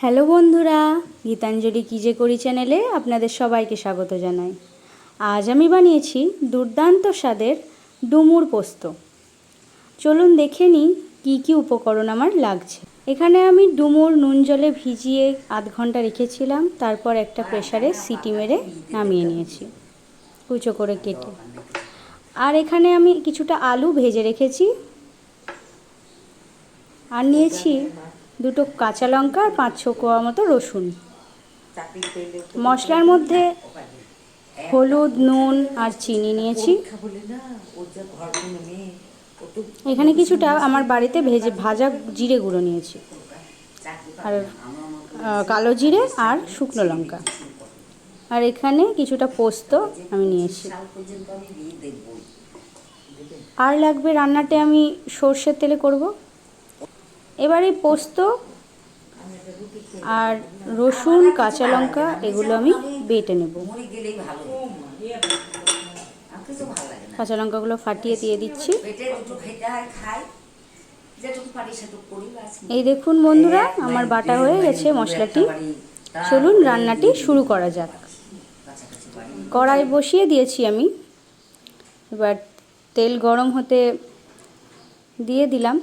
Hello বন্ধুরা, গীতাঞ্জলি কী যে করি চ্যানেলে আপনাদের সবাইকে স্বাগত জানাই। আজ আমি বানিয়েছি দুর্দান্ত স্বাদের ডুমুর পোস্ত। চলুন দেখে নিই কী কী উপকরণ আমার লাগছে। এখানে আমি ডুমুর নুন জলে ভিজিয়ে আধ ঘণ্টা রেখেছিলাম, তারপর একটা প্রেশারে সিটি মেরে নামিয়ে নিয়েছি। কুচো করে কেটে। আর এখানে আমি কিছুটা আলু ভেজে রেখেছি। আর নিয়েছি দুটো কাঁচা লঙ্কা আর পাঁচ ছ কোয়া মতো রসুন। মশলার মধ্যে হলুদ, নুন আর চিনি নিয়েছি। এখানে কিছুটা আমার বাড়িতে ভেজে ভাজা জিরে গুঁড়ো নিয়েছি। আর কালো জিরে আর শুকনো লঙ্কা। আর এখানে কিছুটা পোস্ত আমি নিয়েছি। আর লাগবে রান্নাটা আমি সর্ষের তেলে করব। এবার পোস্ত আর রসুন, কাঁচা লঙ্কা, এগুলো আমি বেটে নেব। কাঁচা লঙ্কাগুলো ফাটিয়ে দিয়ে দিচ্ছি। এই দেখুন বন্ধুরা, আমার বাটা হয়ে গেছে মশলাটি। চলুন রান্নাটি শুরু করা যাক। কড়াই বসিয়ে দিয়েছি আমি। এবার তেল গরম হতে দিয়ে দিলাম।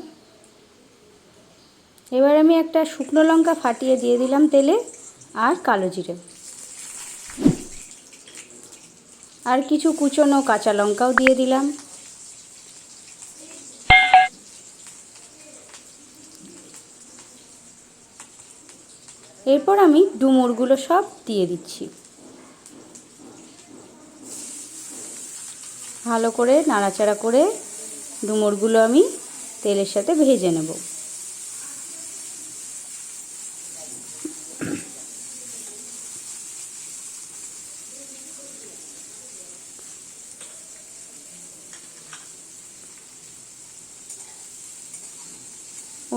এবার আমি একটা শুকনো লঙ্কা ফাটিয়ে দিয়ে দিলাম তেলে আর কালো জিরে। আর কিছু কুচনো কাঁচা লঙ্কাও দিয়ে দিলাম। এরপর আমি ডুমুরগুলো সব দিয়ে দিচ্ছি। ভালো করে নাড়াচাড়া করে ডুমুরগুলো আমি তেলের সাথে ভেজে নেব।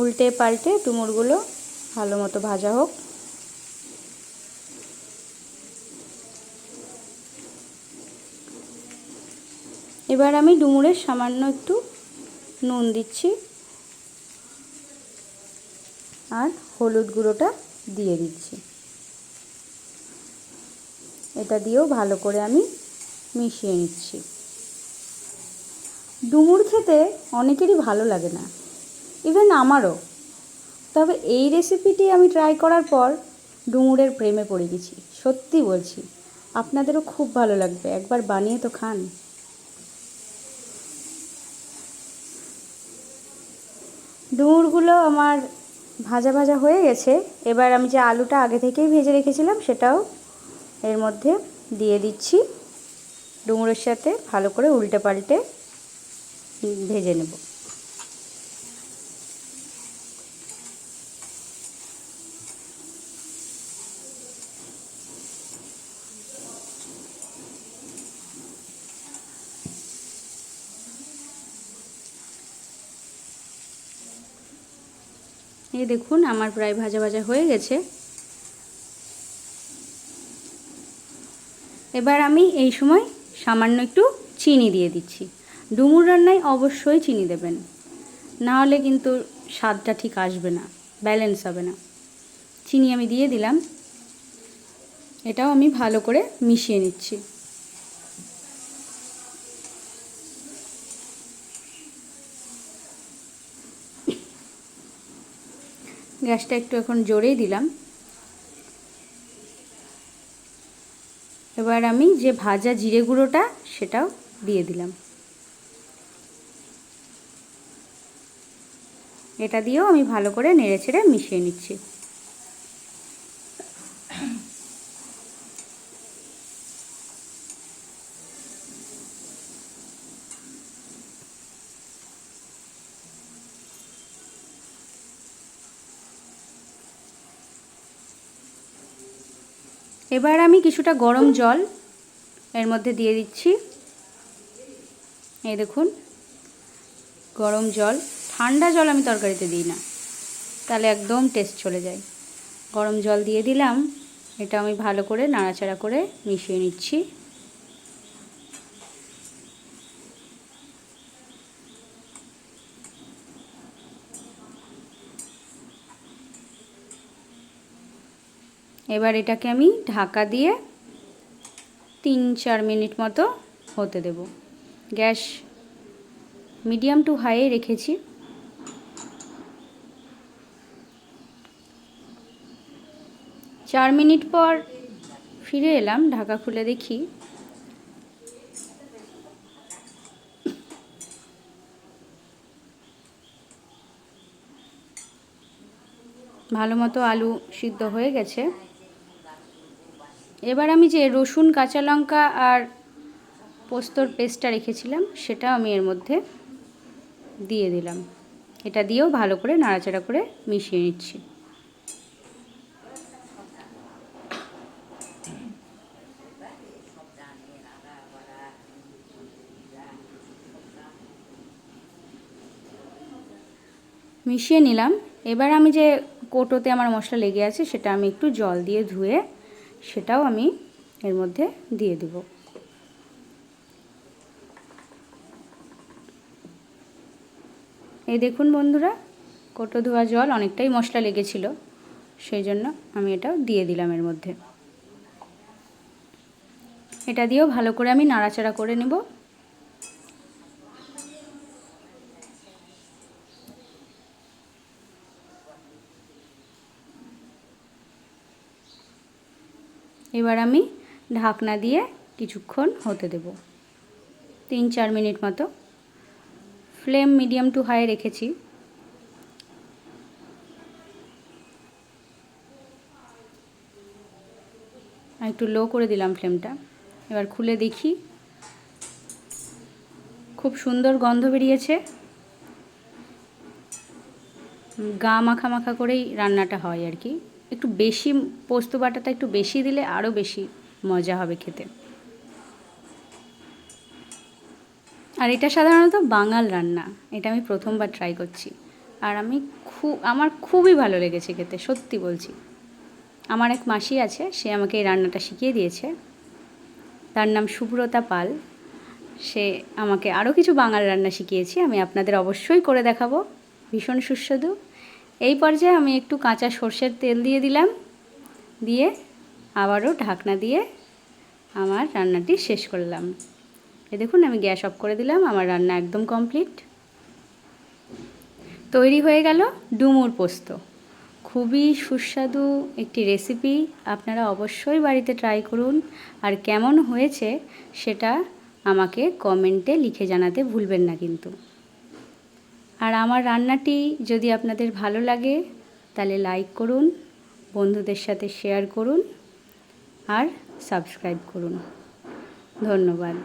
উল্টে পাল্টে ডুমুরগুলো ভালো মতো ভাজা হোক। এবার আমি ডুমুরের সামান্য একটু নুন দিচ্ছি আর হলুদ গুঁড়োটা দিয়ে দিচ্ছি। এটা দিয়েও ভালো করে আমি মিশিয়ে নিচ্ছি। ডুমুর খেতে অনেকেরই ভালো লাগে না। ইভেন আমারও। তবে এই রেসিপিটি আমি ট্রাই করার পর ডুমুরের প্রেমে পড়ে গেছি। সত্যি বলছি, আপনাদেরও খুব ভালো লাগবে। একবার বানিয়ে তো খান। ডুমুরগুলো আমার ভাজা ভাজা হয়ে গেছে। এবার আমি যে আলুটা আগে থেকেই ভেজে রেখেছিলাম, সেটাও এর মধ্যে দিয়ে দিচ্ছি। ডুমুরের সাথে ভালো করে উল্টে পাল্টে ভেজে নেব। এই দেখুন, আমার প্রায় ভাজা ভাজা হয়ে গেছে। এবার আমি এই সময় সামান্য একটু চিনি দিয়ে দিচ্ছি। ডুমুর রান্নায় অবশ্যই চিনি দেবেন। না হলে কিন্তু স্বাদটা ঠিক আসবে না, ব্যালেন্স হবে না। চিনি আমি দিয়ে দিলাম। এটাও আমি ভালো করে মিশিয়ে নিচ্ছি। গ্যাসটা একটু এখন জোরেই দিলাম। এবার আমি যে ভাজা জিরে গুঁড়োটা, সেটাও দিয়ে দিলাম। এটা দিয়েও আমি ভালো করে নেড়ে ছেড়ে মিশিয়ে নিচ্ছি। এবার আমি কিছুটা গরম জল এর মধ্যে দিয়ে দিচ্ছি। এই দেখুন, গরম জল। ঠান্ডা জল আমি তরকারিতে দিই না, তাহলে একদম টেস্ট চলে যায়। গরম জল দিয়ে দিলাম, এটা আমি ভালো করে নাড়াচাড়া করে মিশিয়ে নিচ্ছি। এবার এটাকে আমি ঢাকা দিয়ে তিন চার মিনিট মতো হতে দেব। গ্যাস মিডিয়াম টু হাইয়ে রেখেছি। চার মিনিট পর ফিরে এলাম, ঢাকা খুলে দেখি। ভালো মতো আলু সিদ্ধ হয়ে গেছে। এবার আমি যে রসুন, কাঁচা লঙ্কা আর পোস্তর পেস্টটা রেখেছিলাম, সেটা আমি এর মধ্যে দিয়ে দিলাম। এটা দিয়েও ভালো করে নাড়াচাড়া করে মিশিয়ে নিচ্ছি। মিশিয়ে নিলাম। এবার আমি যে কোটোতে আমার মশলা লেগে আছে, সেটা আমি একটু জল দিয়ে ধুয়ে সেটাও আমি এর মধ্যে দিয়ে দেব। এই দেখুন বন্ধুরা, কোটো ধোয়া জল অনেকটাই মশলা লেগেছিল, সেই জন্য আমি এটাও দিয়ে দিলাম এর মধ্যে। এটা দিয়েও ভালো করে আমি নাড়াচাড়া করে নেব। এবার আমি ঢাকনা দিয়ে কিছুক্ষণ হতে দেব। তিন চার মিনিট মতো। ফ্লেম মিডিয়াম টু হাই রেখেছি। একটু লো করে দিলাম ফ্লেমটা। এবার খুলে দেখি। খুব সুন্দর গন্ধ বেরিয়েছে। গা মাখা মাখা করেই রান্নাটা হয় আর কি। একটু বেশি পোস্ত বাটাটা একটু বেশি দিলে আরও বেশি মজা হবে খেতে। আর এটা সাধারণত বাঙাল রান্না, এটা আমি প্রথমবার ট্রাই করছি। আর আমি খুব আমার খুবই ভালো লেগেছে খেতে, সত্যি বলছি। আমার এক মাসি আছে, সে আমাকে এই রান্নাটা শিখিয়ে দিয়েছে। তার নাম সুব্রতা পাল। সে আমাকে আরও কিছু বাঙাল রান্না শিখিয়েছে, আমি আপনাদের অবশ্যই করে দেখাবো। ভীষণ সুস্বাদু। এই পর্যায়ে আমি একটু কাঁচা সর্ষের তেল দিয়ে দিলাম। দিয়ে আবারও ঢাকনা দিয়ে আমার রান্নাটি শেষ করলাম। এ দেখুন, আমি গ্যাস অফ করে দিলাম, আমার রান্না একদম কমপ্লিট। তৈরি হয়ে গেল ডুমুর পোস্ত। খুবই সুস্বাদু একটি রেসিপি, আপনারা অবশ্যই বাড়িতে ট্রাই করুন। আর কেমন হয়েছে সেটা আমাকে কমেন্টে লিখে জানাতে ভুলবেন না কিন্তু। আর আমার রান্নাটি যদি আপনাদের ভালো লাগে, তাহলে লাইক করুন, বন্ধুদের সাথে শেয়ার করুন আর সাবস্ক্রাইব করুন। ধন্যবাদ।